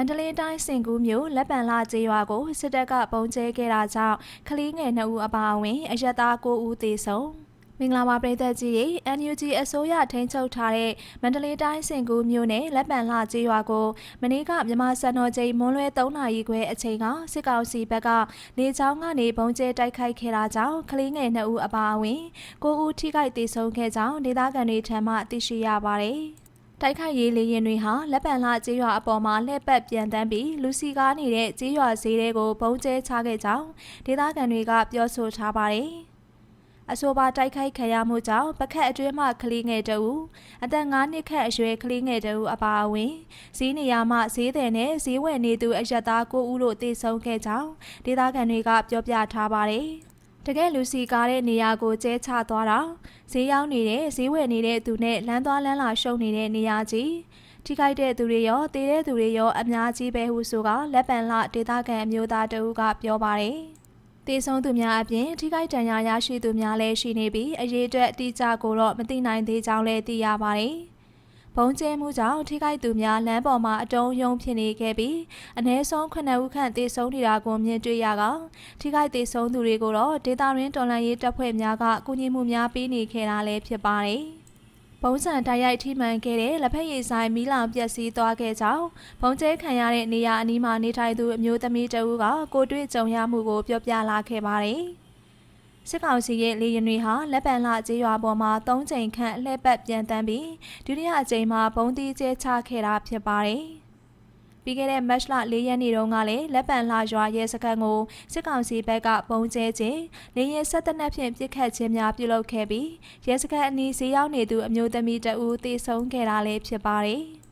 မန္တလေးတိုင်းစင်ကူးမြို့လက်ပံလာကျေးရွာကိုစစ်တပ်ကပုံကျဲခဲ့တာကြောင့်ကလေးငယ်2ဦးအပါအဝင်အရက်သား9ဦးသေဆုံးမင်္ဂလာပါပြည်သက်ကြီးတွေ NUG အစိုးရထိန်းချုပ်ထားတဲ့မန္တလေးတိုင်းစင်ကူးမြို့နယ်လက်ပံလှကျေးရွာကိုမနေ့ကမြန်မာစံတော်ချိန်မွန်းလွဲ3နာရီခွဲအချိန်ကစစ်ကောင်စီဘက်ကနေချောင်းကနေပုံကျဲတိုက်ခိုက်ခဲ့တာကြောင့်ကလေးငယ်2ဦးအပါအဝင်9ဦးထိခိုက်သေဆုံးခဲ့ကြောင်းဒေသခံတွေထံမှသိရှိရပါတယ်။ တိုက်ခိုက်ရေးလေရင်တွေဟာလက်ပံလှကျေးရွာအပေါ်မှာလှည့်ပတ်ပြန်တန်းပြီးလူစီကားနေတဲ့ကျေးရွာဈေးတွေကိုပုံကျဲချခဲ့ကြောင်းဒေသခံတွေကပြောဆိုထားပါတယ်။အဆိုပါတိုက်ခိုက်ခံရမှုကြောင့်ပခက်အတွင်းမှကလေးငယ်တဦးအသက်9နှစ်ခန့်အရွယ်ကလေးငယ်တဦးအပါအဝင်ဈေးနေရာမှဈေးတယ်နဲ့ဈေးဝယ်နေသူအရက်သား9ဦးတို့သေဆုံးခဲ့ကြောင်းဒေသခံတွေကပြောပြထားပါတယ်။ တကယ်လူစီကားတဲ့နေရာကိုကျဲချသွားတာဈေးရောက်နေတဲ့ဈေးဝယ်နေတဲ့သူနဲ့လမ်းသွားလမ်းလာရှုံနေတဲ့နေရာကြီးထိခိုက်တဲ့သူတွေရောတေးတဲ့သူတွေရောအများကြီးပဲဟုဆိုကလက်ပံလှဒေသခံအမျိုးသားတဦးကပြောပါတယ်တေဆုံးသူများအပြင်ထိခိုက်ဒဏ်ရာရရှိသူများလည်းရှိနေပြီးအရေးအတွက်အတိအကျကိုတော့မသိနိုင်သေးကြောင်းလည်းသိရပါတယ်။ ဘုံကျဲမှုကြောင့်ထိခိုက်သူများလမ်းပေါ်မှာအတုံးယုံဖြစ်နေခဲ့ပြီးအ ਨੇ ဆုံး9ဦးခန့်သေဆုံးနေတာကိုမြင်တွေ့ရကထိခိုက်သေဆုံးသူတွေကိုတော့ဒေတာရင်းတော်လန်ရေးတပ်ဖွဲ့များကကူညီမှုများပေးနေခဲ့တာလည်းဖြစ်ပါတယ်။ဘုံစံတိုက်ရိုက်ထိမှန်ခဲ့တဲ့လက်ဖက်ရည်ဆိုင်မီးလောင်ပျက်စီးသွားခဲ့ကြောင်းဘုံကျဲခံရတဲ့နေရာအနီးမှာနေထိုင်သူအမျိုးသမီးတဦးကကိုတွေ့ကြုံရမှုကိုပြောပြလာခဲ့ပါတယ်။ စစ်ကောင်စီရဲ့လေရင်တွေဟာလက်ပံလှကျေးရွာပေါ်မှာ၃ချိန်ခန့်လှည့်ပတ်ပြန်တန်းပြီးဒုတိယအကြိမ်မှာဘုံတီးကျဲချခဲ့တာဖြစ်ပါတယ်။ပြီးခဲ့တဲ့မတ်လ၄ရက်နေ့တုန်းကလည်းလက်ပံလှရွာရဲစခန်းကိုစစ်ကောင်စီဘက်ကပုံကျဲခြင်းလေရင်ဆက်တနက်ဖြင့်ပြစ်ခတ်ခြင်းများပြုလုပ်ခဲ့ပြီးရဲစခန်းအနီးဈေးရောက်နေသူအမျိုးသမီးတဦးသေဆုံးခဲ့တာလည်းဖြစ်ပါတယ်။